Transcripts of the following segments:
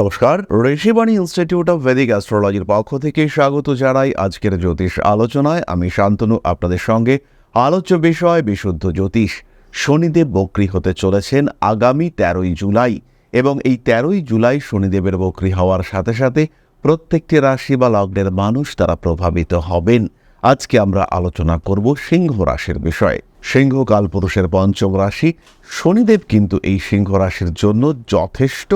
নমস্কার, Rishibani institute of Vedic অ্যাস্ট্রোলজির পক্ষ থেকে স্বাগত জানাই আজকের জ্যোতিষ আলোচনায়। আমি শান্তনু, আপনাদের সঙ্গে আলোচ্য বিষয় বিশুদ্ধ জ্যোতিষ। শনিদেব বক্রী হতে চলেছেন আগামী তেরোই জুলাই এবং এই তেরোই জুলাই শনিদেবের বক্রী হওয়ার সাথে সাথে প্রত্যেকটি রাশি বা লগ্নের মানুষ তারা প্রভাবিত হবেন। আজকে আমরা আলোচনা করব সিংহ রাশির বিষয়ে। সিংহ কালপুরুষের পঞ্চম রাশি, শনিদেব কিন্তু এই সিংহ রাশির জন্য যথেষ্ট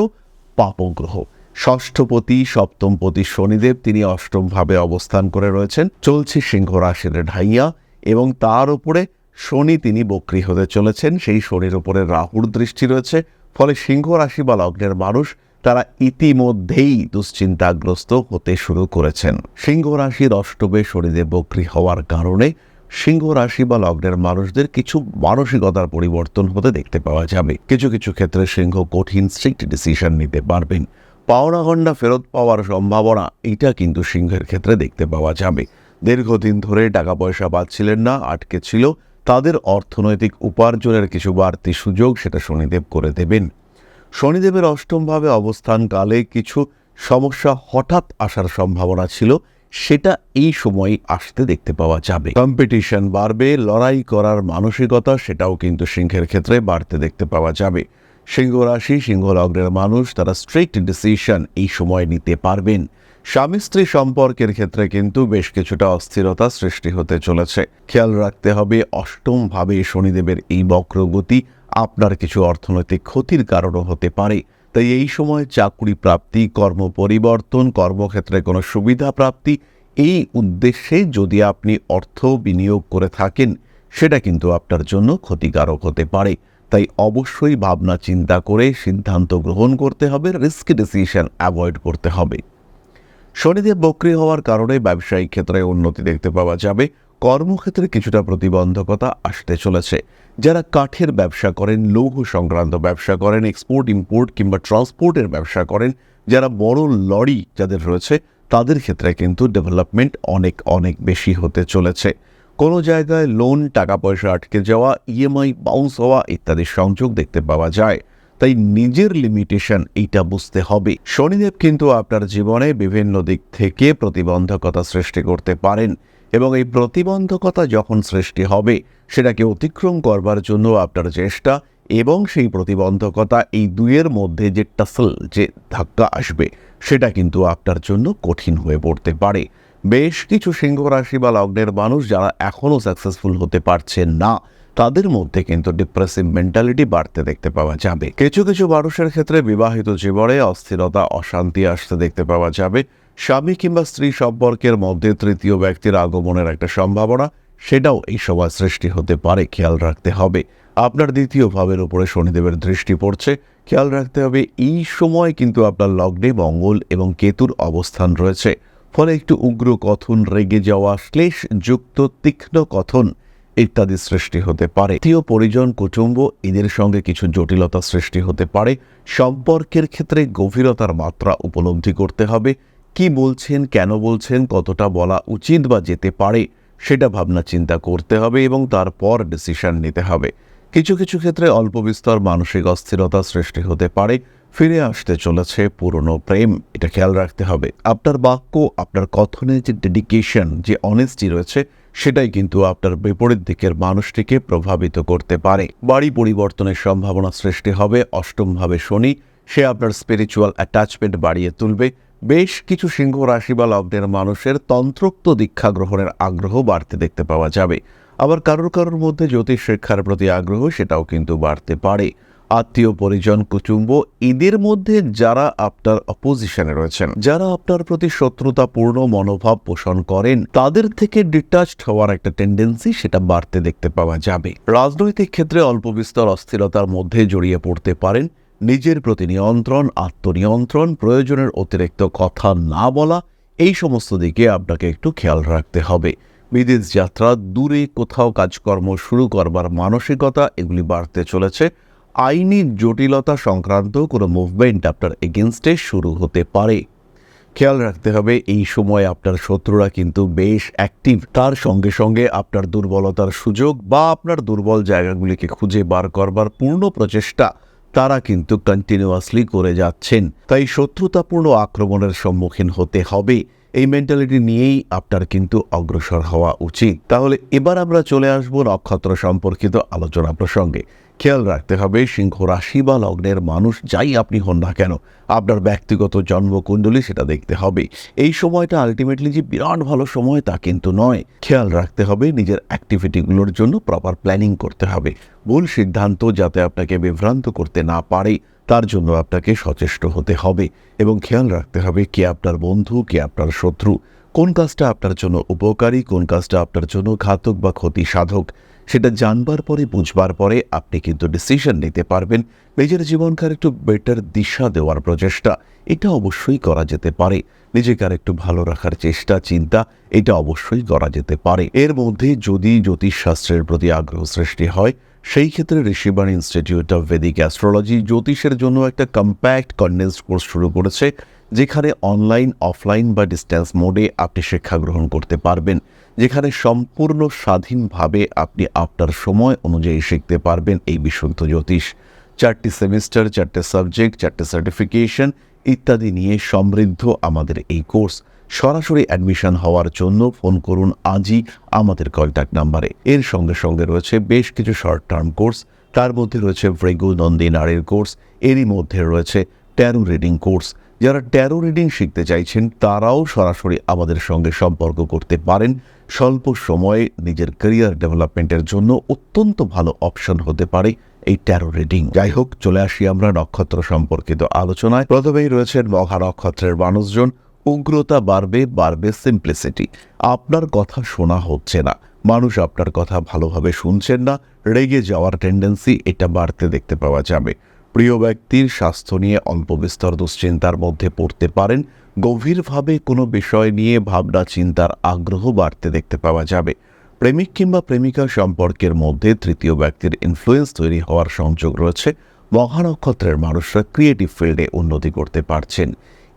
পাপগ্রহ। ষষ্ঠপতি, সপ্তমপতি শনিদেব তিনি অষ্টমভাবে অবস্থান করে রয়েছেন। চলছে সিংহ রাশির ঢাইয়া এবং তার উপরে শনি তিনি বক্রী হতে চলেছেন। সেই শনির উপরে রাহুর দৃষ্টি রয়েছে। ফলে সিংহ রাশি বা লগ্নের মানুষ তারা ইতিমধ্যেই দুশ্চিন্তাগ্রস্ত হতে শুরু করেছেন। সিংহ রাশির অষ্টমে শনিদেব বক্রী হওয়ার কারণে সিংহ রাশি বা লগ্নের মানুষদের কিছু মানসিকতার পরিবর্তন হতে দেখতে পাওয়া যাবে কিছু কিছু ক্ষেত্রে সিংহ কঠিন স্ট্রিক্ট ডিসিশন নিতে পারবেন। পাওনা গন্ডা ফেরত পাওয়ার সম্ভাবনা, এটা কিন্তু সিংহের ক্ষেত্রে দেখতে পাওয়া যাবে দীর্ঘদিন ধরে টাকা পয়সা পাচ্ছিলেন না, আটকে ছিল। তাদের অর্থনৈতিক উপার্জনের কিছু বাড়তি সুযোগ সেটা শনিদেব করে দেবেন। শনিদেবের অষ্টমভাবে অবস্থানকালে কিছু সমস্যা হঠাৎ আসার সম্ভাবনা ছিল। সেটা এই সময় আসতে দেখতে পাওয়া যাবে। কম্পিটিশন বাড়বে, লড়াই করার মানসিকতা সেটাও কিন্তু সিংহের ক্ষেত্রে বাড়তে দেখতে পাওয়া যাবে। সিংহ রাশি, সিংহ লগ্নের মানুষ, তারা স্ট্রিক্ট ডিসিশন এই সময় নিতে পারবেন। স্বামী স্ত্রী সম্পর্কের ক্ষেত্রে কিন্তু বেশ কিছুটা অস্থিরতা সৃষ্টি হতে চলেছে। খেয়াল রাখতে হবে, অষ্টমভাবে শনিদেবের এই বক্রগতি আপনার কিছু অর্থনৈতিক ক্ষতির কারণও হতে পারে। তাই এই সময় চাকরি প্রাপ্তি, কর্ম পরিবর্তন, কর্মক্ষেত্রে কোনো সুবিধা প্রাপ্তি, এই উদ্দেশ্যে যদি আপনি অর্থ বিনিয়োগ করে থাকেন, সেটা কিন্তু আপনার জন্য ক্ষতিকারক হতে পারে। তাই অবশ্যই ভাবনা চিন্তা করে সিদ্ধান্ত গ্রহণ করতে হবে, রিস্ক ডিসিশন অ্যাভয়েড করতে হবে। শনিদেব বক্রী হওয়ার কারণে ব্যবসায়িক ক্ষেত্রে উন্নতি দেখতে পাওয়া যাবে। কর্মক্ষেত্রে কিছুটা প্রতিবন্ধকতা আসতে চলেছে। যারা কাঠের ব্যবসা করেন, লৌহ সংক্রান্ত ব্যবসা করেন এক্সপোর্ট ইম্পোর্ট কিংবা ট্রান্সপোর্টের ব্যবসা করেন, যারা বড় লরি যাদের রয়েছে, তাদের ক্ষেত্রে কিন্তু ডেভেলপমেন্ট অনেক অনেক বেশি হতে চলেছে। কোনো জায়গায় লোন টাকা পয়সা আটকে যাওয়া ইএমআই বাউন্স হওয়া ইত্যাদি সংযোগ দেখতে পাওয়া যায়। তাই নিজের লিমিটেশন এইটা বুঝতে হবে। শনিদেব কিন্তু আপনার জীবনে বিভিন্ন দিক থেকে প্রতিবন্ধকতা সৃষ্টি করতে পারেন। এবং এই প্রতিবন্ধকতা যখন সৃষ্টি হবে, সেটাকে অতিক্রম করবার জন্য আপনার চেষ্টা এবং সেই প্রতিবন্ধকতা এই দুইয়ের মধ্যে যে টাসল যে ধাক্কা আসবে, সেটা কিন্তু আপনার জন্য কঠিন হয়ে পড়তে পারে। বেশ কিছু সিংহ রাশি বা লগ্নের মানুষ যারা এখনও সাকসেসফুল হতে পারছেন না, তাদের মধ্যে কিন্তু ডিপ্রেসিভ মেন্টালিটি বাড়তে দেখতে পাওয়া যাবে। কিছু কিছু মানুষের ক্ষেত্রে বিবাহিত জীবনে অস্থিরতা, অশান্তি আসতে দেখতে পাওয়া যাবে। স্বামী কিংবা স্ত্রী সম্পর্কের মধ্যে তৃতীয় ব্যক্তির আগমনের একটা সম্ভাবনা, সেটাও এই সময় সৃষ্টি হতে পারে, খেয়াল রাখতে হবে। আপনার দ্বিতীয় ভাবের উপরে শনিদেবের দৃষ্টি পড়ছে, খেয়াল রাখতে হবে এই সময় কিন্তু আপনার লগ্নে মঙ্গল এবং কেতুর অবস্থান রয়েছে। ফলে একটু উগ্র কথন, রেগে যাওয়া শ্লেষ যুক্ত, তীক্ষ্ণ কথন ইত্যাদি সৃষ্টি হতে পারে। তৃতীয় পরিজন, কুটুম্ব, এদের সঙ্গে কিছু জটিলতা সৃষ্টি হতে পারে। সম্পর্কের ক্ষেত্রে গভীরতার মাত্রা উপলব্ধি করতে হবে। কি বলছেন, কেন বলছেন, কতটা বলা উচিত বা যেতে পারে, সেটা ভাবনা চিন্তা করতে হবে এবং তারপর ডিসিশন নিতে হবে। কিছু কিছু ক্ষেত্রে অল্প বিস্তর মানসিক অস্থিরতা সৃষ্টি হতে পারে, ফিরে আসতে চলেছে পুরনো প্রেম, এটা খেয়াল রাখতে হবে। আপনার বাক্য, আপনার কথনের যে ডেডিকেশন যে অনেস্টি রয়েছে, সেটাই কিন্তু আপনার বিপরীত দিকের মানুষটিকে প্রভাবিত করতে পারে। বাড়ি পরিবর্তনের সম্ভাবনা সৃষ্টি হবে অষ্টমভাবে শনি, সে আপনার স্পিরিচুয়াল অ্যাটাচমেন্ট বাড়িয়ে তুলবে বেশ কিছু সিংহ রাশি বা লগ্নের মানুষের তন্ত্রোক্ত দীক্ষা গ্রহণের আগ্রহ বাড়তে দেখতে পাওয়া যাবে। আবার কারোর কারোর মধ্যে জ্যোতিষ শিক্ষার প্রতি আগ্রহ সেটাও কিন্তু বাড়তে পারে। আত্মীয়, পরিজন, কুটুম্ব, এদের মধ্যে যারা আপনার অপোজিশনে রয়েছেন, যারা আপনার প্রতি শত্রুতাপূর্ণ মনোভাব পোষণ করেন, তাদের থেকে ডিটাচড হওয়ার একটা টেন্ডেন্সি সেটা বাড়তে দেখতে পাওয়া যাবে। রাজনৈতিক ক্ষেত্রে অল্প বিস্তর অস্থিরতার মধ্যে জড়িয়ে পড়তে পারেন নিজের প্রতি নিয়ন্ত্রণ, আত্মনিয়ন্ত্রণ, প্রয়োজনের অতিরিক্ত কথা না বলা, এই সমস্ত দিকে আপনাকে একটু খেয়াল রাখতে হবে। বিদেশ যাত্রা, দূরে কোথাও কাজকর্ম শুরু করবার মানসিকতা, এগুলি বাড়তে চলেছে। আইনি জটিলতা সংক্রান্ত কোনো মুভমেন্ট আপনার এগেনস্টে শুরু হতে পারে। খেয়াল রাখতে হবে, এই সময় আপনার শত্রুরা কিন্তু বেশ অ্যাক্টিভ তার সঙ্গে সঙ্গে আপনার দুর্বলতার সুযোগ বা আপনার দুর্বল জায়গাগুলিকে খুঁজে বার করবার পূর্ণ প্রচেষ্টা। তারা কিন্তু কন্টিনিউয়াসলি করে যাচ্ছেন। তাই শত্রুতাপূর্ণ আক্রমণের সম্মুখীন হতে হবে। এই মেন্টালিটি নিয়েই আপনার কিন্তু অগ্রসর হওয়া উচিত। তাহলে এবার আমরা চলে আসব নক্ষত্র সম্পর্কিত আলোচনা প্রসঙ্গে। খেয়াল রাখতে হবে, সিংহ রাশি বা লগ্নের মানুষ যাই আপনি হন না কেন, আপনার ব্যক্তিগত জন্মকুণ্ডলী সেটা দেখতে হবে। এই সময়টা আলটিমেটলি যে বিরাট ভালো সময় তা কিন্তু নয়। খেয়াল রাখতে হবে, নিজের অ্যাক্টিভিটিগুলোর জন্য প্রপার প্ল্যানিং করতে হবে। ভুল সিদ্ধান্ত যাতে আপনাকে বিভ্রান্ত করতে না পারে, তার জন্য আপনাকে সচেষ্ট হতে হবে এবং খেয়াল রাখতে হবে কে আপনার বন্ধু, কে আপনার শত্রু, কোন কাজটা আপনার জন্য উপকারী, কোন কাজটা আপনার জন্য ঘাতক বা ক্ষতি সাধক সেটা জানবার পরে, বুঝবার পরে আপনি কিন্তু ডিসিশন নিতে পারবেন। নিজের জীবনকার একটু বেটার দিশা দেওয়ার প্রচেষ্টা, এটা অবশ্যই করা যেতে পারে। নিজেকে আর একটু ভালো রাখার চেষ্টা, চিন্তা, এটা অবশ্যই করা যেতে পারে। এর মধ্যে যদি জ্যোতিষশাস্ত্রের প্রতি আগ্রহ সৃষ্টি হয়, সেই ক্ষেত্রে Rishibani institute of Vedic astrology জ্যোতিষের জন্য একটা কম্প্যাক্ট কন্ডেন্সড কোর্স শুরু করেছে, যেখানে অনলাইন অফলাইন বা ডিস্ট্যান্স মোডে আপনি শিক্ষা গ্রহণ করতে পারবেন। সম্পূর্ণ স্বাধীনভাবে আপনি আপনার সময় অনুযায়ী শিখতে পারবেন এই বিশুদ্ধ জ্যোতিষ। চারটি সেমিস্টার, চারটে সাবজেক্ট, চারটে সার্টিফিকেশন ইত্যাদি নিয়ে সমৃদ্ধ আমাদের এই কোর্স। সরাসরি অ্যাডমিশন হওয়ার জন্য ফোন করুন আজই আমাদের কন্ট্যাক্ট নাম্বারে। এর সঙ্গে সঙ্গে রয়েছে বেশ কিছু শর্ট টার্ম কোর্স। তার মধ্যে রয়েছে ভ্রেগু নন্দী নারীর কোর্স। এরই মধ্যে রয়েছে ট্যারো রিডিং কোর্স। যারা ট্যারো রিডিং শিখতে চাইছেন, তারাও সরাসরি আমাদের সঙ্গে সম্পর্ক করতে পারেন। স্বল্প সময়ে নিজের ক্যারিয়ার ডেভেলপমেন্টের জন্য অত্যন্ত ভালো অপশন হতে পারে এই ট্যারো রিডিং যাই হোক, চলে আসি আমরা নক্ষত্র সম্পর্কিত আলোচনায়। প্রথমেই রয়েছেন মহা নক্ষত্রের মানুষজন। উগ্রতা বাড়বে বাড়বে সিম্পলিসিটি আপনার কথা শোনা হচ্ছে না। মানুষ আপনার কথা ভালোভাবে শুনছেন না। রেগে যাওয়ার টেন্ডেন্সি এটা বাড়তে দেখতে পাওয়া যাবে। প্রিয় ব্যক্তির স্বাস্থ্য নিয়ে অল্প বিস্তর দুশ্চিন্তার মধ্যে পড়তে পারেন। গভীরভাবে কোনো বিষয় নিয়ে ভাবনা, চিন্তার আগ্রহ বাড়তে দেখতে পাওয়া যাবে। প্রেমিক কিংবা প্রেমিকা সম্পর্কের মধ্যে তৃতীয় ব্যক্তির ইনফ্লুয়েন্স তৈরি হওয়ার সংযোগ রয়েছে। মহানক্ষত্রের মানুষরা ক্রিয়েটিভ ফিল্ডে উন্নতি করতে পারছেন।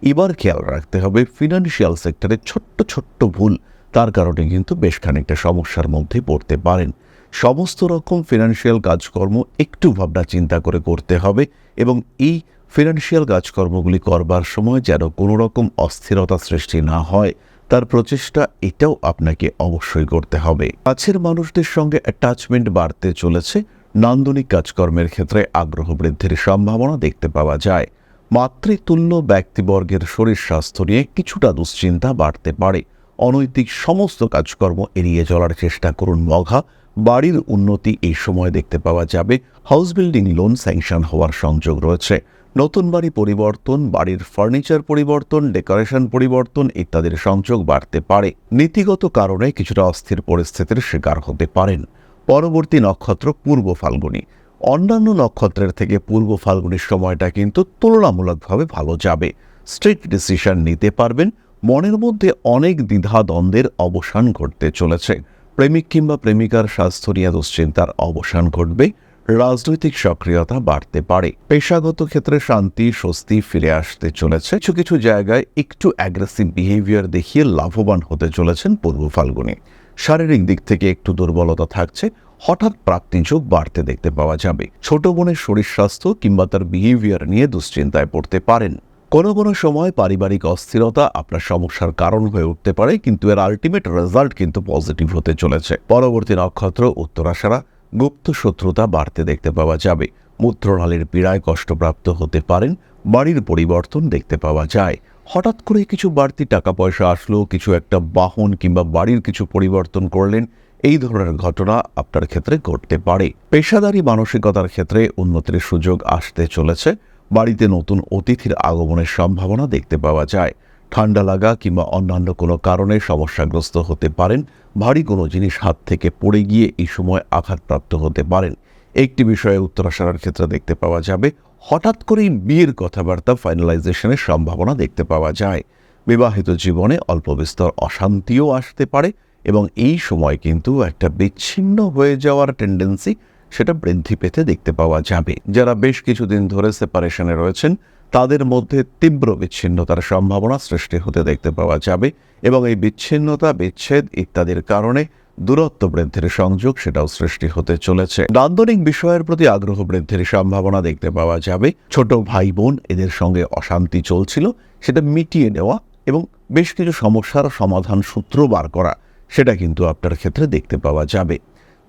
এবার খেয়াল রাখতে হবে ফিনান্সিয়াল সেক্টরে ছোট্ট ছোট্ট ভুল, তার কারণে কিন্তু বেশ খানিকটা সমস্যার মধ্যে পড়তে পারেন। সমস্ত রকম ফিনান্সিয়াল কাজকর্ম একটু ভাবনা চিন্তা করে করতে হবে এবং এই ফিনান্সিয়াল কাজকর্মগুলি করবার সময় যেন কোনো রকম অস্থিরতা সৃষ্টি না হয়, তার প্রচেষ্টা এটাও আপনাকে অবশ্যই করতে হবে। কাছের মানুষদের সঙ্গে অ্যাটাচমেন্ট বাড়তে চলেছে, নান্দনিক কাজকর্মের ক্ষেত্রে আগ্রহ বৃদ্ধির সম্ভাবনা দেখতে পাওয়া যায়। মাতৃতুল্য ব্যক্তিবর্গের শরীর স্বাস্থ্য নিয়ে কিছুটা দুশ্চিন্তা বাড়তে পারে। অনৈতিক সমস্ত কাজকর্ম এড়িয়ে চলার চেষ্টা করুন মঘা বাড়ির উন্নতি এই সময় দেখতে পাওয়া যাবে। হাউস বিল্ডিং লোন স্যাংশন হওয়ার সংযোগ রয়েছে। নতুন বাড়ি পরিবর্তন, বাড়ির ফার্নিচার পরিবর্তন, ডেকোরেশন পরিবর্তন ইত্যাদির সংযোগ বাড়তে পারে। নীতিগত কারণে কিছুটা অস্থির পরিস্থিতির শিকার হতে পারেন। পরবর্তী নক্ষত্র পূর্ব ফাল্গুনী। অন্যান্য নক্ষত্রের থেকে পূর্ব ফাল্গুনির সময়টা কিন্তু তুলনামূলকভাবে ভালো যাবে। স্ট্রিক্ট ডিসিশন নিতে পারবেন। মনের মধ্যে অনেক দ্বিধা দ্বন্দ্বের অবসান ঘটতে চলেছে। প্রেমিক কিংবা প্রেমিকার স্বাস্থ্য নিয়ে দুশ্চিন্তার অবসান ঘটবে, রাজনৈতিক সক্রিয়তা বাড়তে পারে। পেশাগত ক্ষেত্রে শান্তি, স্বস্তি ফিরে আসতে চলেছে। কিছু কিছু জায়গায় একটু অ্যাগ্রেসিভ বিহেভিয়ার দেখিয়ে লাভবান হতে চলেছেন পূর্ব ফাল্গুনে। শারীরিক দিক থেকে একটু দুর্বলতা থাকছে, হঠাৎ প্রাপ্তিযোগ বাড়তে দেখতে পাওয়া যাবে। ছোট বোনের শরীর স্বাস্থ্য কিংবা তার বিহেভিয়ার নিয়ে দুশ্চিন্তায় পড়তে পারেন। কোনো কোনো সময় পারিবারিক অস্থিরতা আপনার সমস্যার কারণ হয়ে উঠতে পারে, কিন্তু এর আলটিমেট রেজাল্ট কিন্তু পজিটিভ হতে চলেছে। পরবর্তী নক্ষত্র উত্তরাশারা গুপ্ত শত্রুতা বাড়তে দেখতে পাওয়া যাবে। মূত্রনালীর পীড়ায় কষ্টপ্রাপ্ত হতে পারেন, বাড়ির পরিবর্তন দেখতে পাওয়া যায়। হঠাৎ করে কিছু বাড়তি টাকা পয়সা আসলো, কিছু একটা বাহন কিংবা বাড়ির কিছু পরিবর্তন করলেন, এই ধরনের ঘটনা আপনার ক্ষেত্রে ঘটতে পারে। পেশাদারি মানসিকতার ক্ষেত্রে উন্নতির সুযোগ আসতে চলেছে। বাড়িতে নতুন অতিথির আগমনের সম্ভাবনা দেখতে পাওয়া যায়। ঠান্ডা লাগা কিংবা অন্যান্য কোনো কারণে সমস্যাগ্রস্ত হতে পারেন। ভারী কোনো জিনিস হাত থেকে পড়ে গিয়ে এই সময় আঘাতপ্রাপ্ত হতে পারেন। একটি বিষয়ে উত্তরাশারার ক্ষেত্রে দেখতে পাওয়া যাবে, হঠাৎ করেই বিয়ের কথাবার্তা ফাইনালাইজেশনের সম্ভাবনা দেখতে পাওয়া যায়। বিবাহিত জীবনে অল্প বিস্তর অশান্তিও আসতে পারে এবং এই সময় কিন্তু একটা বিচ্ছিন্ন হয়ে যাওয়ার টেন্ডেন্সি সেটা বৃদ্ধি পেতে দেখতে পাওয়া যাবে। যারা বেশ কিছুদিন ধরে সেপারেশনে রয়েছেন, তাদের মধ্যে তীব্র বিচ্ছিন্নতার সম্ভাবনা সৃষ্টি হতে দেখতে পাওয়া যাবে এবং এই বিচ্ছিন্নতা, বিচ্ছেদ ইত্যাদির কারণে দূরত্ব বৃদ্ধির সংযোগ সেটাও সৃষ্টি হতে চলেছে। নান্দনিক বিষয়ের প্রতি আগ্রহ বৃদ্ধির সম্ভাবনা দেখতে পাওয়া যাবে। ছোট ভাই বোন এদের সঙ্গে অশান্তি চলছিল, সেটা মিটিয়ে নেওয়া এবং বেশ কিছু সমস্যার সমাধান সূত্র বার করা, সেটা কিন্তু আপনার ক্ষেত্রে দেখতে পাওয়া যাবে।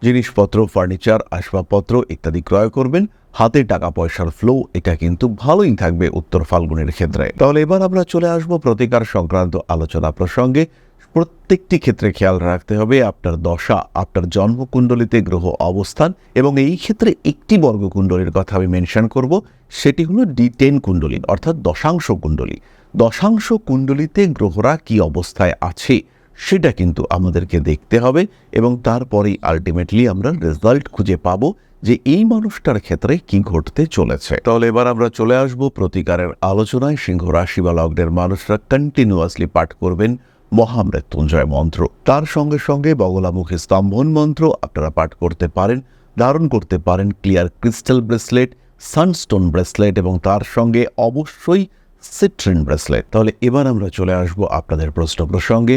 জিনিসপত্র, ফার্নিচার, আসবাবপত্র ইত্যাদি ক্রয় করবেন। হাতে টাকা পয়সার ফ্লো এটা কিন্তু ভালোই থাকবে উত্তর ফাল্গুনের ক্ষেত্রে। তাহলে এবার আমরা চলে আসব প্রতিকার সংক্রান্ত আলোচনা প্রসঙ্গে। প্রত্যেকটি ক্ষেত্রে খেয়াল রাখতে হবে আপনার দশা, আপনার জন্মকুণ্ডলিতে গ্রহ অবস্থান এবং এই ক্ষেত্রে একটি বর্গকুণ্ডলীর কথা আমি মেনশন করব, সেটি হলো ডি টেন কুণ্ডলী, অর্থাৎ দশাংশ কুণ্ডলী। দশাংশ কুণ্ডলিতে গ্রহরা কি অবস্থায় আছে? সেটা কিন্তু আমাদেরকে দেখতে হবে এবং তারপরেই আলটিমেটলি আমরা রেজাল্ট খুঁজে পাব যে এই মানুষটার ক্ষেত্রে কি ঘটতে চলেছে। তাহলে এবার আমরা চলে আসব প্রতিকারের আলোচনায়। সিংহ রাশি বা লগ্নের মানুষরা কন্টিনিউয়াসলি পাঠ করবেন মহামৃত্যুঞ্জয় মন্ত্র। তার সঙ্গে সঙ্গে বগলামুখী স্তম্ভন মন্ত্র আপনারা পাঠ করতে পারেন, ধারণ করতে পারেন clear crystal bracelet sunstone bracelet এবং তার সঙ্গে অবশ্যই সিট্রিন ব্রেসলেট তাহলে এবার আমরা চলে আসব আপনাদের প্রশ্ন প্রসঙ্গে।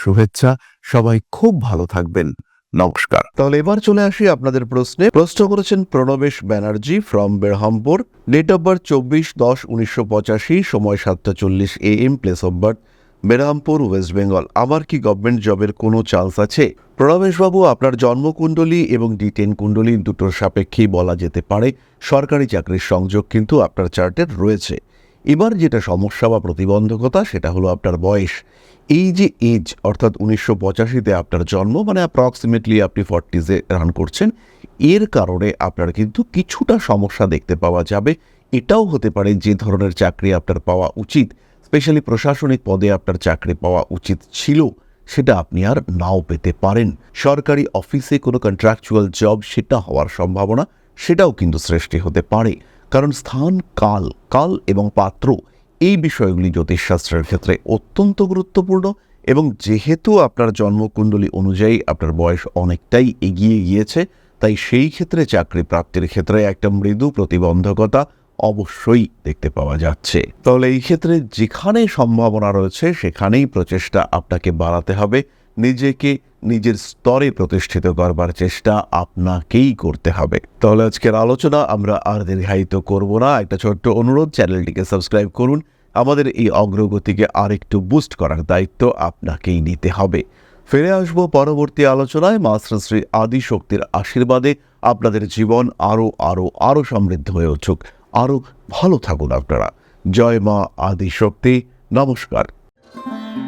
শুভেচ্ছা। সবাই খুব ভালো থাকবেন। নমস্কার। তাহলে এবার চলে আসি আপনাদের প্রশ্নে। প্রশ্ন করেছেন Pranabesh Banerjee from Berhampur date of birth চব্বিশ দশ উনিশশো পঁচাশি, সময় সাতটা চল্লিশ A M place of birth Berhampur West Bengal আমার কি গভর্নমেন্ট জবের কোনো চান্স আছে? প্রণবেশবাবু, আপনার জন্মকুণ্ডলী এবং ডিটেন কুণ্ডলী দুটোর সাপেক্ষেই বলা যেতে পারে। সরকারি চাকরির সংযোগ কিন্তু আপনার চার্টের রয়েছে। এবার যেটা সমস্যা বা প্রতিবন্ধকতা, সেটা হলো আপনার বয়স। এই যে এজ অর্থাৎ উনিশশো পঁচাশিতে আপনার জন্ম মানে অ্যাপ্রক্সিমেটলি আপনি ফর্টিজে রান করছেন, এর কারণে আপনার কিন্তু কিছুটা সমস্যা দেখতে পাওয়া যাবে। এটাও হতে পারে যে ধরনের চাকরি আপনার পাওয়া উচিত স্পেশালি প্রশাসনিক পদে আপনার চাকরি পাওয়া উচিত ছিল, সেটা আপনি আর নাও পেতে পারেন। সরকারি অফিসে কোনো কন্ট্রাকচুয়াল জব সেটা হওয়ার সম্ভাবনা, সেটাও কিন্তু সৃষ্টি হতে পারে। কারণ স্থান, কাল কাল এবং পাত্র এই বিষয়গুলি জ্যোতিষশাস্ত্রের ক্ষেত্রে অত্যন্ত গুরুত্বপূর্ণ এবং যেহেতু আপনার জন্মকুণ্ডলী অনুযায়ী আপনার বয়স অনেকটাই এগিয়ে গিয়েছে, তাই সেই ক্ষেত্রে চাকরি প্রাপ্তির ক্ষেত্রে একটা মৃদু প্রতিবন্ধকতা অবশ্যই দেখতে পাওয়া যাচ্ছে। তাহলে এই ক্ষেত্রে যেখানে সম্ভাবনা রয়েছে সেখানেই প্রচেষ্টা আপনাকে বাড়াতে হবে। নিজেকে নিজের স্তরে প্রতিষ্ঠিত করবার চেষ্টা আপনাকেই করতে হবে। তাহলে আজকের আলোচনা আমরা আর দীর্ঘায়িত করব না। একটা ছোট্ট অনুরোধ, চ্যানেলটিকে সাবস্ক্রাইব করুন। আমাদের এই অগ্রগতিকে আরেকটু বুস্ট করার দায়িত্ব আপনাকেই নিতে হবে। ফিরে আসব পরবর্তী আলোচনায়। মাস্টার শ্রী আদি শক্তির আশীর্বাদে আপনাদের জীবন আরও আরও আরও সমৃদ্ধ হয়ে উঠুক। আরও ভালো থাকুন আপনারা। জয় মা আদি শক্তি নমস্কার।